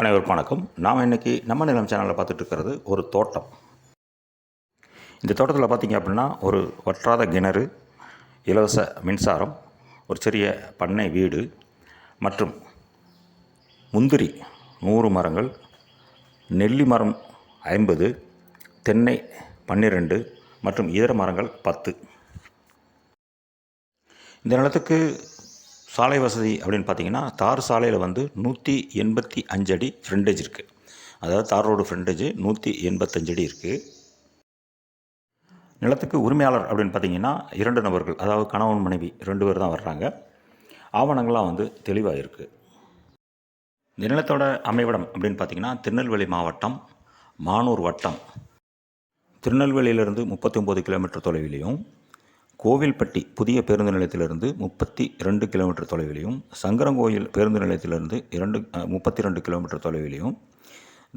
அனைவருக்கும் வணக்கம். நாம் இன்றைக்கி நம்ம நிலம் சேனலில் பார்த்துட்டு இருக்கிறது ஒரு தோட்டம். இந்த தோட்டத்தில் பார்த்திங்க அப்படின்னா ஒரு வற்றாத கிணறு இலவச மின்சாரம் ஒரு சிறிய பண்ணை வீடு மற்றும் முந்திரி நூறு மரங்கள் நெல்லி மரம் ஐம்பது தென்னை பன்னிரெண்டு மற்றும் இதர மரங்கள் பத்து. இந்த நிலத்துக்கு சாலை வசதி அப்படின்னு பார்த்தீங்கன்னா தார் சாலையில் வந்து நூற்றி எண்பத்தி அஞ்சு அடி ஃப்ரண்டேஜ் இருக்குது அதாவது தார் ரோடு ஃப்ரண்டேஜ் நூற்றி எண்பத்தஞ்சு அடி இருக்குது நிலத்துக்கு உரிமையாளர் அப்படின்னு பார்த்தீங்கன்னா இரண்டு நபர்கள் அதாவது கணவன் மனைவி ரெண்டு பேர் தான் வர்றாங்க. ஆவணங்கள்லாம் வந்து தெளிவாக இருக்குது இந்த நிலத்தோட அமைவிடம் அப்படின்னு பார்த்தீங்கன்னா திருநெல்வேலி மாவட்டம் மானூர் வட்டம். திருநெல்வேலியிலிருந்து முப்பத்தி ஒம்பது கிலோமீட்டர் தொலைவிலையும் கோவில்பட்டி புதிய பேருந்து நிலையத்திலிருந்து முப்பத்தி ரெண்டு கிலோமீட்டர் தொலைவிலையும் சங்கரங்கோயில் பேருந்து நிலையத்திலிருந்து இரண்டு முப்பத்தி ரெண்டு கிலோமீட்டர் தொலைவிலையும்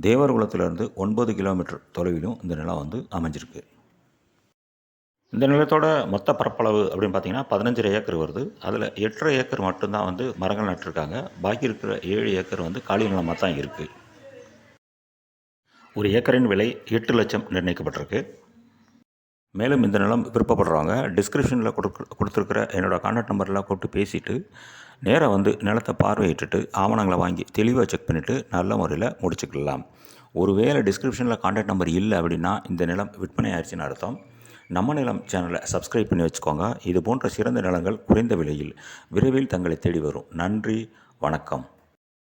தேவர்குளத்திலிருந்து ஒன்பது கிலோமீட்டர் தொலைவிலும் இந்த நிலம் வந்து அமைஞ்சிருக்கு. இந்த நிலத்தோட மொத்த பரப்பளவு அப்படின்னு பார்த்தீங்கன்னா பதினஞ்சரை ஏக்கர் வருது. அதில் எட்டரை ஏக்கர் மட்டும்தான் வந்து மரங்கள் நட்டிருக்காங்க. பாக்கி இருக்கிற ஏழு ஏக்கர் வந்து காலி நிலமாக தான் இருக்குது ஒரு ஏக்கரின் விலை எட்டு லட்சம் நிர்ணயிக்கப்பட்டிருக்கு. மேலும் இந்த நிலம் விருப்பப்படுறவங்க டிஸ்கிரிப்ஷனில் கொடுக்க கொடுத்துருக்குற என்னோடய கான்டாக்ட் நம்பர்லாம் கூப்பிட்டு பேசிவிட்டு நேராக வந்து நிலத்தை பார்வையிட்டுட்டு ஆவணங்களை வாங்கி தெளிவாக செக் பண்ணிவிட்டு நல்ல முறையில் முடிச்சுக்கலாம். ஒருவேளை டிஸ்கிரிப்ஷனில் கான்டாக்ட் நம்பர் இல்லை அப்படின்னா இந்த நிலம் விற்பனை ஆயிடுச்சுன்னு அர்த்தம். நம்ம நிலம் சேனலை சப்ஸ்கிரைப் பண்ணி வச்சுக்கோங்க. இது போன்ற சிறந்த நிலங்கள் குறைந்த விலையில் விரைவில் தங்களை தேடி வரும். நன்றி வணக்கம்.